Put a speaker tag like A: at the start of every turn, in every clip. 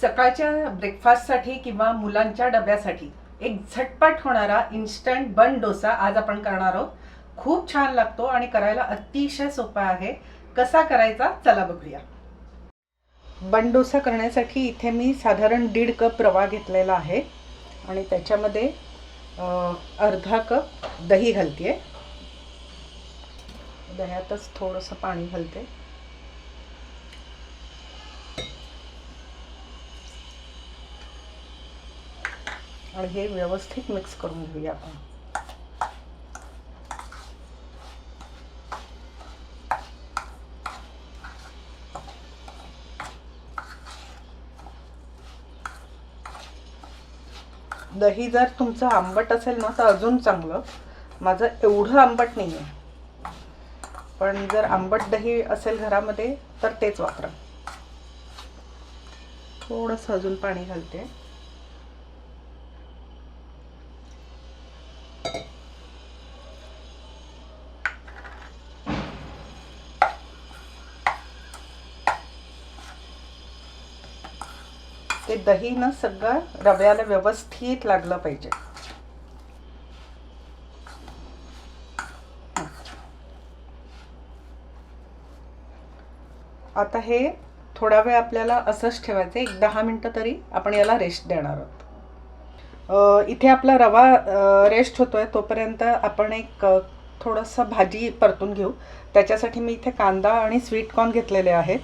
A: सकाळच्या ब्रेकफास्टसाठी किंवा मुलांच्या डब्यासाठी एक झटपट होणारा इन्स्टंट बन डोसा आज आपण करणार आहोत. खूप छान लागतो आणि करायला अतिशय सोपा आहे. कसा करायचा? चला बघूया. बन डोसा करण्यासाठी इथे मी साधारण दीड कप रवा घेतलेला आहे. आणि त्याच्यामध्ये अर्धा कप दही घालते दह्यातच थोडंसं पाणी घालते. आणि हे व्यवस्थित मिक्स करून घेऊया आपण. दही जर तुमचं आंबट असेल ना तर अजून चांगलं. माझं एवढं आंबट नाही आहे पण जर आंबट दही असेल घरामध्ये तर तेच वापरा. थोडंसं अजून पाणी घालते. ते दही ना सगळं रव्याला व्यवस्थित लागलं पाहिजे. आता हे थोडा वेळ आपल्याला असंच ठेवायचं एक दहा मिनटं तरी आपण याला रेस्ट देणार आहोत. इथे आपला रवा रेस्ट होतो आहे तोपर्यंत आपण एक थोडंसं भाजी परतून घेऊ. त्याच्यासाठी मी इथे कांदा आणि स्वीट कॉर्न घेतलेले आहेत.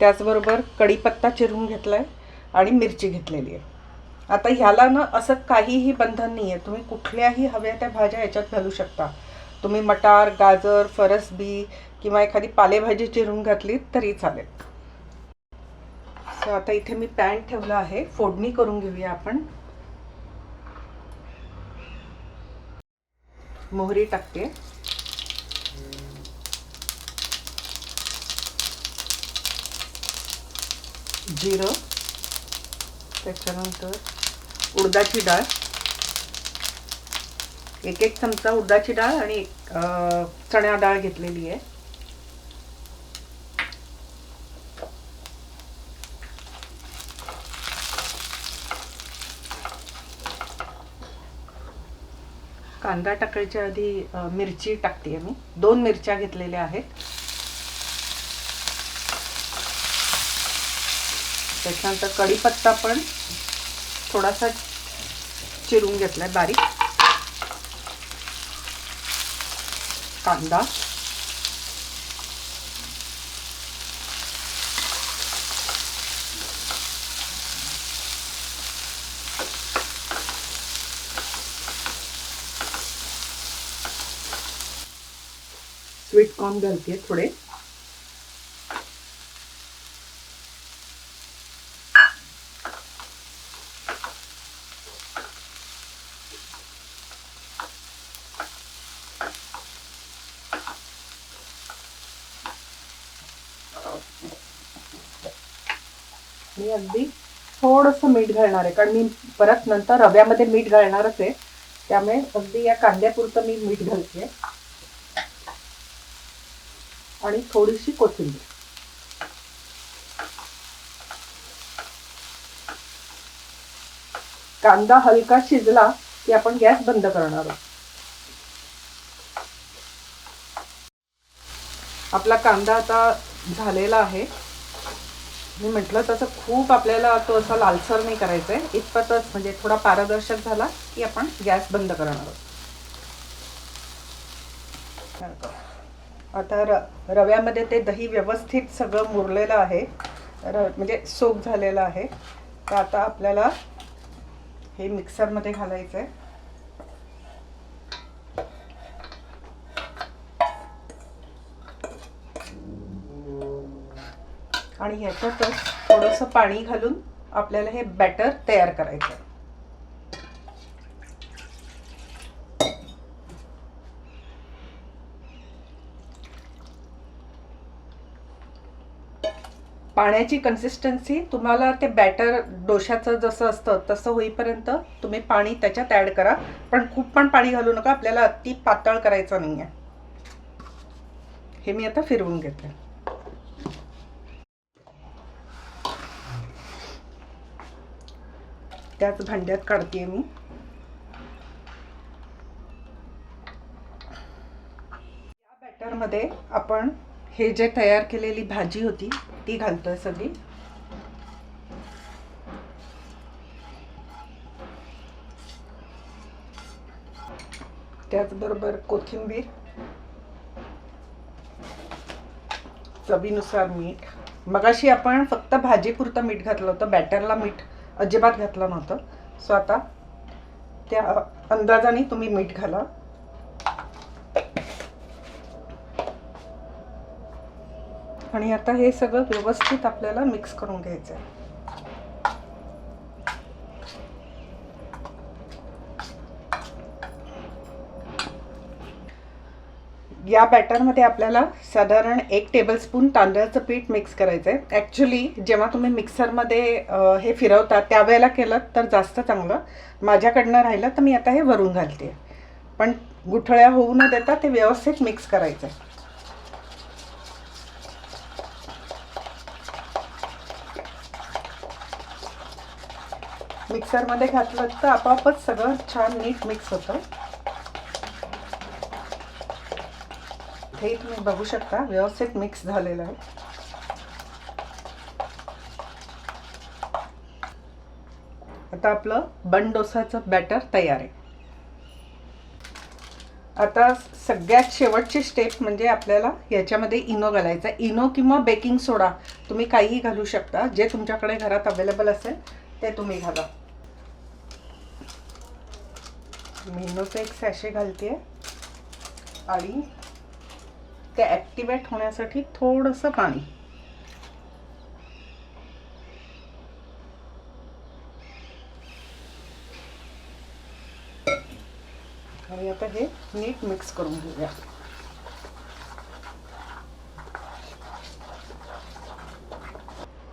A: त्याचबरोबर कढीपत्ता चिरून घेतला आहे आणि मिरची घेतलेली आहे. आता ह्याला ना असं काहीही बंधन नाही आहे तुम्ही कुठल्याही हव्या त्या भाज्या याच्यात घालू शकता. तुम्ही मटार गाजर फरसबी किंवा एखादी पालेभाजी चिरून घातली तरी चालेल. सो आता इथे मी पॅन ठेवला आहे. फोडणी करून घेऊया आपण. मोहरी टाकते. जिरं. त्याच्यानंतर उडदाची डाळ. एक एक चमचा उडदाची डाळ आणि चण्या डाळ घेतलेली आहे. कांदा टाकायच्या आधी मिरची टाकते मी दोन मिरच्या घेतलेल्या आहेत. त्याच्यानंतर कढीपत्ता पण थोडासा चिरून घेतलाय बारीक. कांदा. स्वीट कॉर्न घालते थोडे. मी अगदी थोडंसं मीठ घालणार आहे कारण मी परत नंतर रव्यामध्ये मीठ घालणारच आहे. त्यामुळे अगदी या कांद्यापुरतं मी मीठ घालते. आणि थोडीशी कोथिंबीर. कांदा हलका शिजला की आपण गॅस बंद करणार आहोत. आपला कांदा आता झालेला आहे. मी म्हटलं तसं खूप आपल्याला तो असा लालसर नाही करायचा आहे इतपतच म्हणजे थोडा पारदर्शक झाला की आपण गॅस बंद करणार आहोत. आता र रव्यामध्ये ते दही व्यवस्थित सगळं मुरलेलं आहे. र म्हणजे सोप झालेलं आहे. तर आता आपल्याला हे मिक्सरमध्ये घालायचं आहे आणि ह्याच्यातच थोडंसं पाणी घालून आपल्याला हे बॅटर तयार करायचं आहे पाण्याची कन्सिस्टन्सी तुम्हाला ते बॅटर डोशाचं जसं असतं तसं होईपर्यंत तुम्ही पाणी त्याच्यात ॲड करा. पण खूप पण पाणी घालू नका आपल्याला अति पातळ करायचं नाही आहे हे मी आता फिरवून घेते. त्याच भांड्यात काढते मी. या बॅटरमध्ये आपण हे जे तयार केलेली भाजी होती ती घालतोय सगळी. त्याचबरोबर कोथिंबीर चवीनुसार मीठ. मगाशी आपण फक्त भाजीपुरतं मीठ घातलं होतं बॅटरला मीठ अजिबात घातलं नव्हतं. सो आता त्या अंदाजाने तुम्ही मीठ घाला. आणि आता हे सगळं व्यवस्थित आपल्याला मिक्स करून घ्यायचं आहे या बॅटरमध्ये आपल्याला साधारण एक टेबलस्पून तांदळाचं पीठ मिक्स करायचं आहे ॲक्च्युली जेव्हा तुम्ही मिक्सरमध्ये हे फिरवता त्यावेळेला केलं तर जास्त चांगलं. माझ्याकडनं राहिलं तर मी आता हे वरून घालते. पण गुठळ्या होऊ न देता ते व्यवस्थित मिक्स करायचं आहे मिक्सरमध्ये घातलं तर आपोआपच सगळं छान नीट मिक्स होतं. हे तुम्ही बघू शकता व्यवस्थित मिक्स झालेलं आहे. आता आपलं बन डोसाचं बॅटर तयार आहे. आता सगळ्यात शेवटची स्टेप म्हणजे आपल्याला याच्यामध्ये इनो घालायचा इनो किंवा बेकिंग सोडा तुम्ही काहीही घालू शकता जे तुमच्याकडे घरात अवेलेबल असेल ते तुम्ही घाला. मी एक सॅशे घालते आणि ते ॲक्टिवेट होण्यासाठी थोडंसं पाणी. आणि आता हे नीट मिक्स करून घेऊया.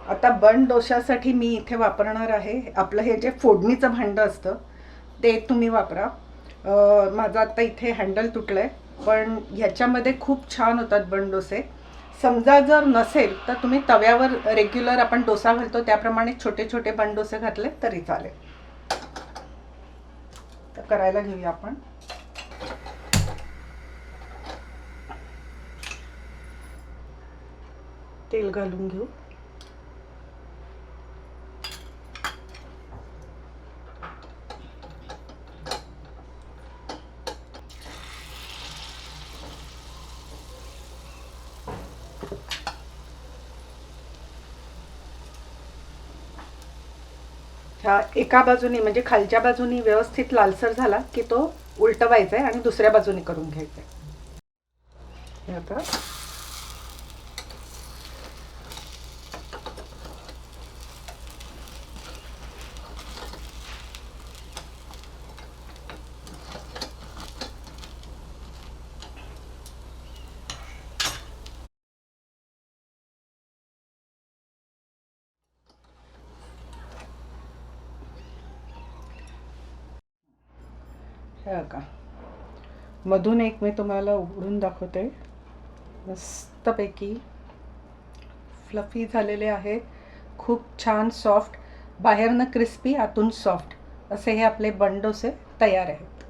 A: आता बन डोशासाठी मी इथे वापरणार आहे. आपलं हे जे फोडणीचं भांडं असतं ते तुम्ही वापरा. माझं आता इथे हँडल तुटलं आहे पण ह्याच्यामध्ये खूप छान होतात बन डोसे. समजा जर नसेल तर तुम्ही तव्यावर रेग्युलर आपण डोसा घालतो त्याप्रमाणे छोटे छोटे बन डोसे घातले तरी चालेल. तर करायला घेऊया आपण. तेल घालून घेऊ. ह्या एका बाजूनी म्हणजे खालच्या बाजूनी व्यवस्थित लालसर झाला की तो उलटवायचा आहे आणि दुसऱ्या बाजूने करून घ्यायचा आहे. हे आता हे का मधून एक मी तुम्हाला उघडून दाखवते. मस्तपैकी फ्लफी झालेले आहेत खूप छान सॉफ्ट बाहेरनं क्रिस्पी आतून सॉफ्ट असे हे आपले बंडोसे तयार आहेत.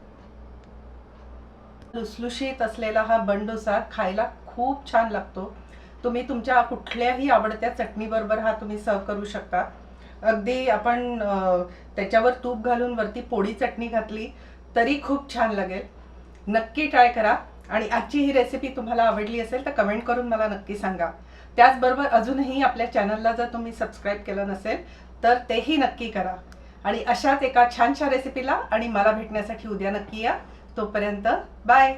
A: लुसलुशीत असलेला हा बंडोसा खायला खूप छान लागतो. तुम्ही तुमच्या कुठल्याही आवडत्या चटणीबरोबर हा तुम्ही सर्व करू शकता. अगदी आपण त्याच्यावर तूप घालून वरती पोळी चटणी घातली तरी खूप छान लागेल. नक्की ट्राय करा. आणि आजची ही रेसिपी तुम्हाला आवडली असेल तर कमेंट करून मला नक्की सांगा. त्याचबरोबर अजूनही आपल्या चॅनलला जर तुम्ही सबस्क्राईब केलं नसेल तर तेही नक्की करा. आणि अशाच एका छानशा रेसिपीला आणि मला भेटण्यासाठी उद्या नक्की या. तोपर्यंत बाय